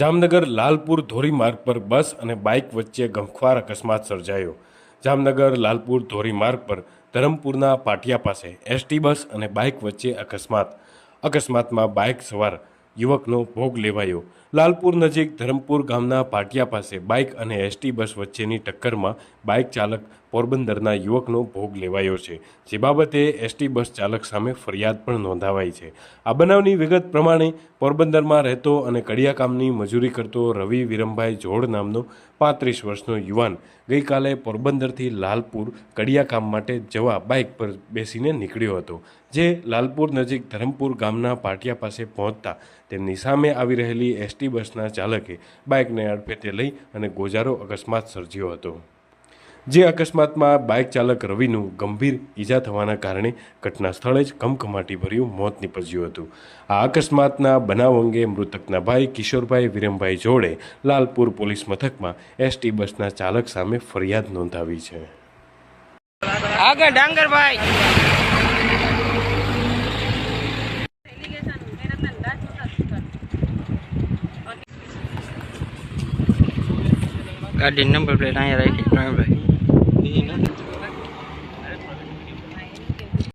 જામનગર લાલપુર ધોરીમાર્ગ પર બસ અને બાઇક વચ્ચે ગમખ્વાર અકસ્માત સર્જાયો. જામનગર લાલપુર ધોરીમાર્ગ પર ધરમપુરના પાટિયા પાસે એસટી બસ અને બાઇક વચ્ચે અકસ્માત. અકસ્માતમાં બાઇક સવાર યુવકનો ભોગ લેવાયો. લાલપુર નજીક ધરમપુર ગામના પાટિયા પાસે બાઇક અને એસટી બસ વચ્ચેની ટક્કરમાં બાઇક ચાલક પોરબંદરના યુવકનો ભોગ લેવાયો છે. જે બાબતે એસટી બસ ચાલક સામે ફરિયાદ પણ નોંધાવાઈ છે. આ બનાવની વિગત પ્રમાણે પોરબંદરમાં રહેતો અને કડિયાકામની મજૂરી કરતો રવિ વિરમભાઈ જોડ નામનો પાંત્રીસ વર્ષનો યુવાન ગઈકાલે પોરબંદરથી લાલપુર કડિયાકામ માટે જવા બાઇક પર બેસીને નીકળ્યો હતો. જે લાલપુર નજીક ધરમપુર ગામના પાટિયા પાસે પહોંચતા તેમની સામે આવી રહેલી એસટી બસના ચાલકે બાઇકને અડફેટે લઈ અને ગોજારો અકસ્માત સર્જ્યો હતો. જે અકસ્માતમાં બાઇક ચાલક રવિનું ગંભીર ઈજા થવાના કારણે ઘટના સ્થળે જ કમકમાટી ભર્યું મોત નીપજ્યું હતું. આ અકસ્માતના બનાવ અંગે મૃતકના ભાઈ કિશોરભાઈ વિરમભાઈ જોડે લાલપુર પોલીસ મથકમાં એસટી બસના ચાલક સામે ફરિયાદ નોંધાવી છે. આગળ ડાંગરભાઈ ગાડી નંબર પ્લેટ અહીંયા રાખી Yine.